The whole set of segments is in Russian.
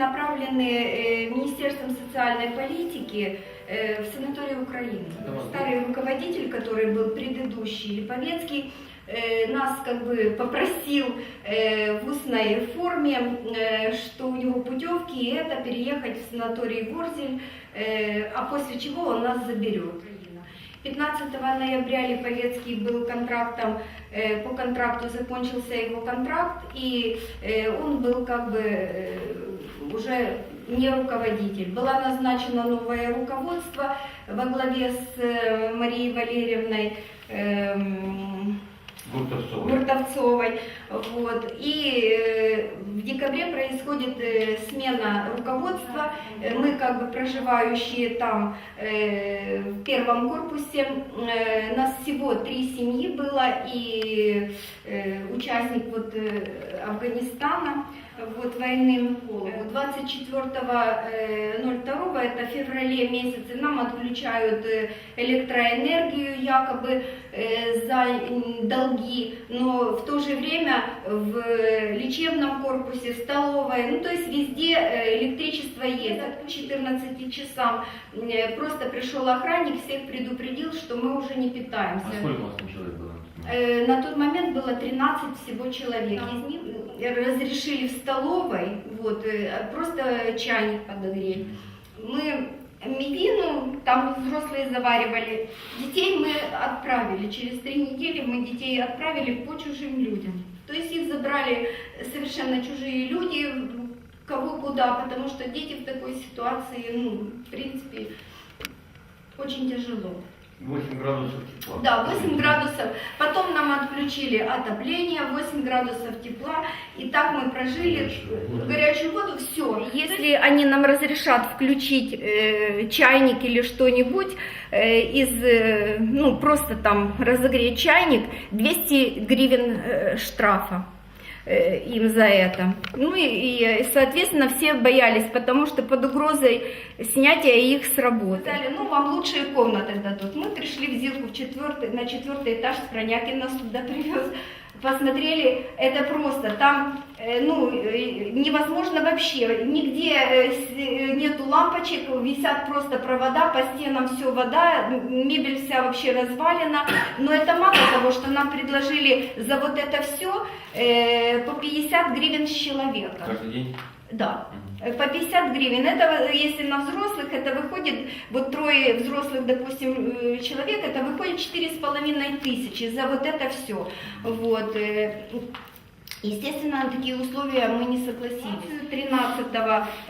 направлены э, Министерством социальной политики э, в санаторий Украины. Старый руководитель, который был предыдущий, Липовецкий, э, нас как бы попросил в устной форме, что у него путевки, и это переехать в санаторий Ворзель, а после чего он нас заберет. 15 ноября Липовецкий был контрактом, по контракту закончился его контракт, и он был как бы уже не руководитель. Была назначено новое руководство во главе с э, Марией Валерьевной эм, Гуртовцовый. Гуртовцовой. Вот. И э, в декабре происходит э, смена руководства. Мы, как бы проживающие там в первом корпусе, нас всего три семьи было, и участник вот, Афганистана, вот, войны. 24.02, это феврале месяце, нам отключают э, электроэнергию якобы э, за долги, но в то же время в лечебном корпусе, в столовой, ну то есть везде э, электричество есть. К 14 часам просто пришел охранник, всех предупредил, что мы уже не питаемся. А сколько у вас там человек было? Э, На тот момент было 13 всего человек. Из них разрешили в столовой, вот, э, просто чайник подогреть. Мы мивину, там взрослые заваривали. Детей мы отправили. Через три недели мы детей отправили по чужим людям. То есть их забрали совершенно чужие люди, кого куда, потому что дети в такой ситуации, ну, в принципе, очень тяжело. 8 градусов тепла. Да, 8 градусов. Потом нам отключили отопление, 8 градусов тепла. И так мы прожили Горячую воду. горячую воду. Все. Если они нам разрешат включить э, чайник или что-нибудь э, из, э, ну, просто там разогреть чайник, 200 гривен э, штрафа им за это. Ну и, и, соответственно, все боялись, потому что под угрозой снятия их с работы. Сказали, ну вам лучшие комнаты дадут. Мы пришли в Зилку в четвертый, на четвертый этаж, Спронякин нас туда привез. Посмотрели, это просто, там, э, ну, э, невозможно вообще, нигде э, э, нету лампочек, висят просто провода, по стенам все вода, мебель вся вообще развалена, но это мало того, что нам предложили за вот это все 50 гривен с человека. Каждый день? Да. Э, По 50 гривен. Это если на взрослых, это выходит, вот трое взрослых, допустим, э, человек, это выходит четыре с половиной тысячи за вот это все. Вот. э, Естественно, на такие условия мы не согласились. 13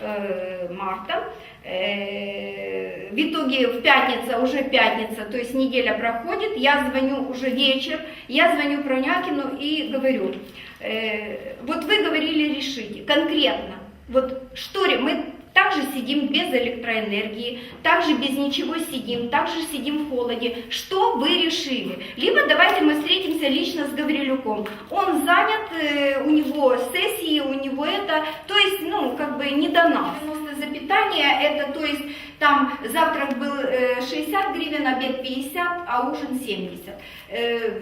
э, марта в итоге в пятница, уже пятница, то есть неделя проходит, я звоню уже вечер, я звоню Пронякину и говорю, э, вот вы говорили решите, конкретно, вот что мы также сидим без электроэнергии, также без ничего сидим, также сидим в холоде. Что вы решили? Либо давайте мы встретимся лично с Гаврилюком. Он занят, э, у него сессии, у него это, то есть, ну, как бы не до нас. 90 за питание, это, то есть, там завтрак был э, 60 гривен, обед 50, а ужин 70. Э,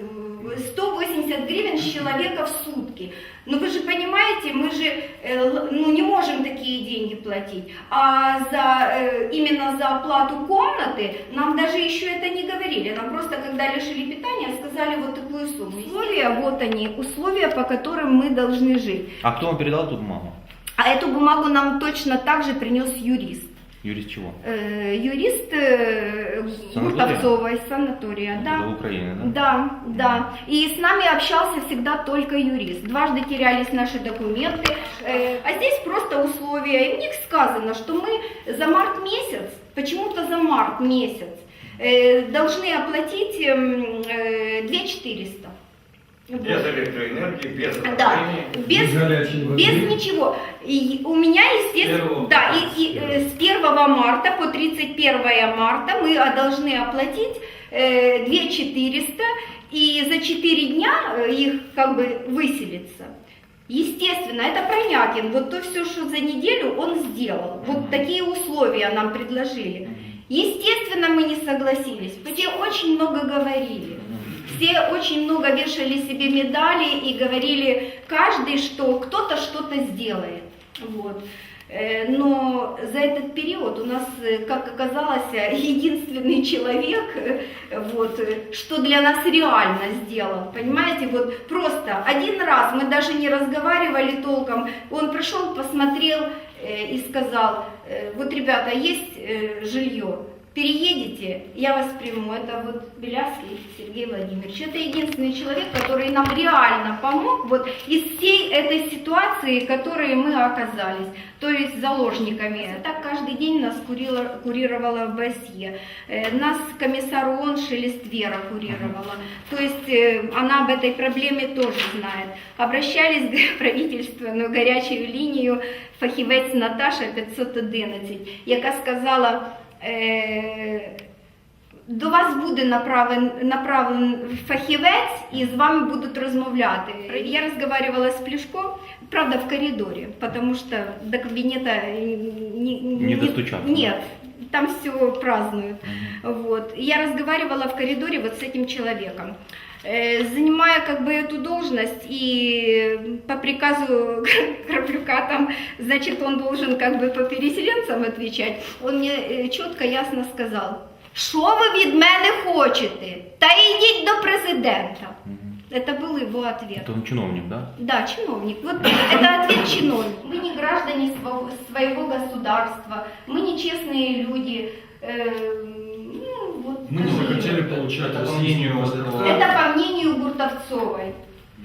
180 гривен с человека в сутки. Но вы же понимаете, мы же э, ну, не можем такие деньги платить. А за, э, именно за оплату комнаты нам даже еще это не говорили. Нам просто, когда лишили питания, сказали вот такую сумму. Условия, вот они, условия, по которым мы должны жить. А кто вам передал эту бумагу? А эту бумагу нам точно так же принес юрист. Юрист чего? Э, юрист э, Санатория? Да. Это Украины, да? Да, да. И с нами общался всегда только юрист. Дважды терялись наши документы. Э, А здесь просто условия. И в них сказано, что мы за март месяц, почему-то за март месяц, должны оплатить эм, э, 2400. Без электроэнергии, без Да, отопления. без, Без без ничего. И у меня, естественно, Первого да, и, и, э, с 1 марта по 31 марта мы а, должны оплатить э, 2400, и за 4 дня э, их как бы выселится. Естественно, это Пронякин. Вот то все, что за неделю он сделал. Вот такие условия нам предложили. Естественно, мы не согласились. Все очень много говорили. Все очень много вешали себе медали и говорили каждый, что кто-то что-то сделает. Вот. Э, Но за этот период у нас, э, как оказалось, единственный человек, э, вот, что для нас реально сделал, понимаете, вот просто один раз мы даже не разговаривали толком, он пришел, посмотрел и сказал, вот, ребята, есть жилье, переедете, я вас приму. Это вот Белявский Сергей Владимирович. Это единственный человек, который нам реально помог вот из всей этой ситуации, в которой мы оказались, то есть заложниками. Так каждый день нас курила, курировала БСЕ. Э, Нас комиссар ООН Шелествера курировала. То есть э, она об этой проблеме тоже знает. Обращались в правительственную горячую лінію фахівець Наташа 511, яка сказала, е, до вас буде направлен, направлен фахівець і з вами будуть розмовляти. Я разговаривала з Плюшко, правда, в коридоре, потому что до кабинета не, Не достучаться. Нет, там все празднуют. Вот. И Я разговаривала в коридоре вот с этим человеком. Э, Занимая как бы эту должность и по приказу Краплюка там, значит, он должен как бы по переселенцам отвечать, он мне э, четко, ясно сказал, що ви від мене хочете? Та йдіть до президента. Это был его ответ. Это он чиновник, да? Да, чиновник. Вот это ответ чиновник. Мы не граждане сво- своего государства, мы нечестные люди. Э, ну, вот Мы не получать Это мнению вот этого- Это по мнению Гуртовцовой.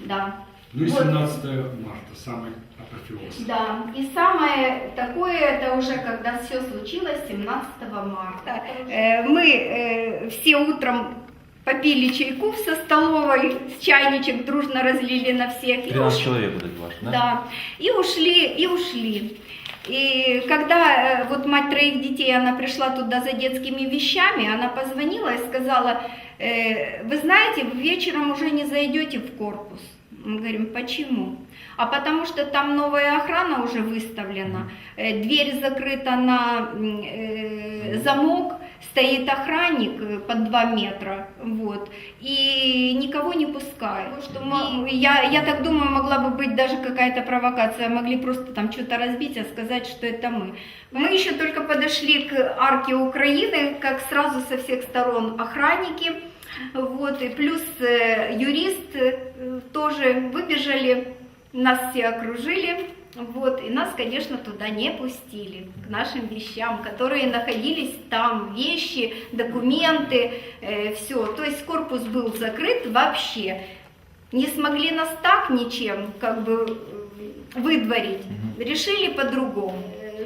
Да. Ну и Вот. 17 марта, самый апофеоз. Да, и самое такое, это уже когда все случилось 17 марта. Э, Мы э, все утром попили чайку со столовой, с чайничек дружно разлили на всех. и 13 уш- человек вот эти ваши, да? Да, и ушли, и ушли. И когда э, вот мать троих детей, она пришла туда за детскими вещами, она позвонила и сказала, «Э, вы знаете, вечером уже не зайдете в корпус. Мы говорим, почему? А потому что там новая охрана уже выставлена, э, дверь закрыта на замок, стоит охранник э, под 2 метра, вот, и никого не пускают. Потому Что мо- я, я так думаю, могла бы быть даже какая-то провокация, могли просто там что-то разбить, а сказать, что это мы. Мы еще только подошли к арке Украины, как сразу со всех сторон охранники, вот, и плюс э, юрист э, тоже выбежали, нас все окружили, вот, и нас, конечно, туда не пустили, к нашим вещам, которые находились там, вещи, документы, все. То есть корпус был закрыт вообще. Не смогли нас так ничем, как бы, э, выдворить. Решили по-другому.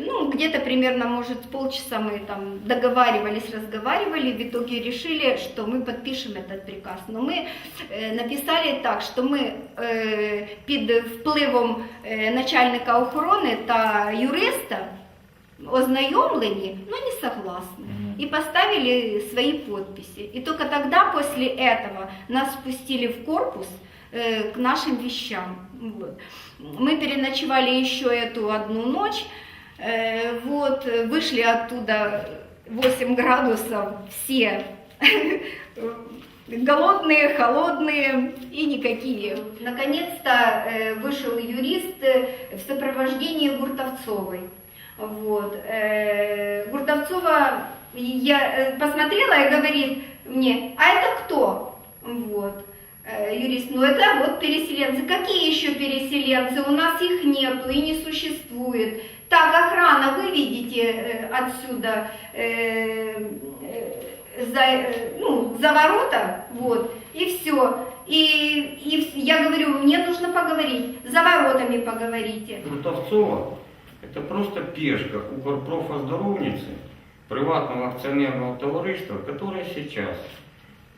Э, Ну, где-то примерно, может, полчаса мы там договаривались, разговаривали, в итоге решили, что мы подпишем этот приказ. Но мы э, написали так, що ми е, під впливом е, начальника охорони та юриста ознайомлені, но не согласны. И поставили свои подписи. И только тогда, после этого, нас спустили в корпус э, к нашим вещам. Вот. Мы переночевали еще эту одну ночь. Э, вот, вышли оттуда 8 градусов, все голодные, холодные и никакие. Наконец-то э, вышел юрист э, в сопровождении Гуртовцовой. Вот. Гуртовцова я посмотрела и говорит мне, а это кто? Вот. Э, Юрист, ну это вот переселенцы. Какие еще переселенцы? У нас их нету и не существует. Так, охрана, выведите э, отсюда э, э, за, ну, за ворота, вот, и все. И, и я говорю, мне нужно поговорить, за воротами поговорите. Крутовцова – это просто пешка Укрпрофоздоровницы, приватного акционерного товариства, которое сейчас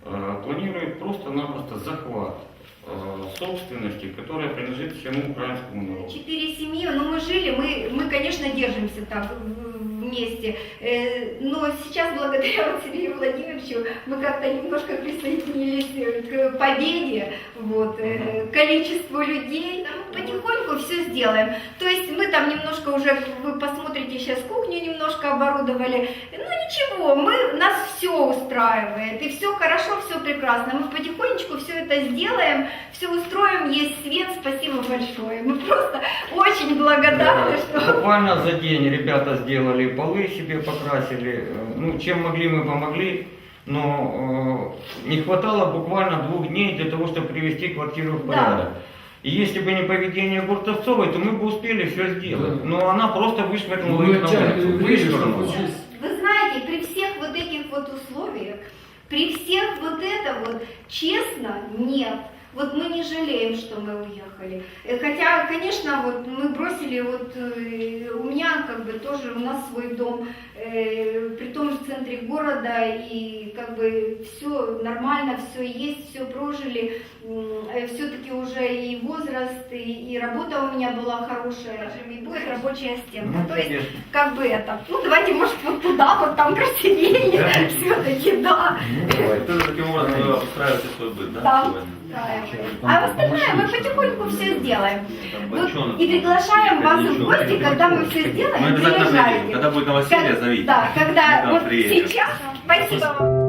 планирует просто-напросто захват э, собственности, которая принадлежит всему украинскому народу. Четыре семьи, ну мы жили, мы, мы конечно, держимся так вместе, Э, но сейчас благодаря вот Сергею Владимировичу мы как-то немножко присоединились э, к победе, вот, э, количеству людей, все сделаем. То есть мы там немножко уже, вы посмотрите, сейчас кухню немножко оборудовали. Ну ничего, мы, нас все устраивает, и все хорошо, все прекрасно. Мы потихонечку все это сделаем, все устроим, есть свет, спасибо большое. Мы просто очень благодарны, что... Буквально за день ребята сделали полы себе покрасили. Ну, чем могли, мы помогли. Но э, не хватало буквально двух дней для того, чтобы привести квартиру в Да. И если бы не поведение Буртовцовой, то мы бы успели все сделать. Да. Но она просто вышвырнула Ну, их на улицу. Вышвырнула. Вы знаете, при всех вот этих вот условиях, при всех вот это вот, честно, нет. Вот мы не жалеем, что мы уехали. Э, Хотя, конечно, вот мы бросили, вот э, у меня как бы тоже, у нас свой дом, э, при том же центре города, и как бы все нормально, все есть, все прожили. Все-таки уже и возраст, и, и работа у меня была хорошая, и будет рабочая стенка. Ну, То есть конечно. как бы это, ну давайте, может, вот туда, вот там красивее, все-таки, да. Ну, давай. Ты таким образом вы обустраиваете свой быт, да, Да. сегодня? А остальное мы потихоньку все сделаем. Вот и приглашаем вас в гости, когда мы все Мы сделаем, обязательно приедем. приезжайте. Когда будет новоселье, зовите. Да, когда Мы вот сейчас, спасибо вам.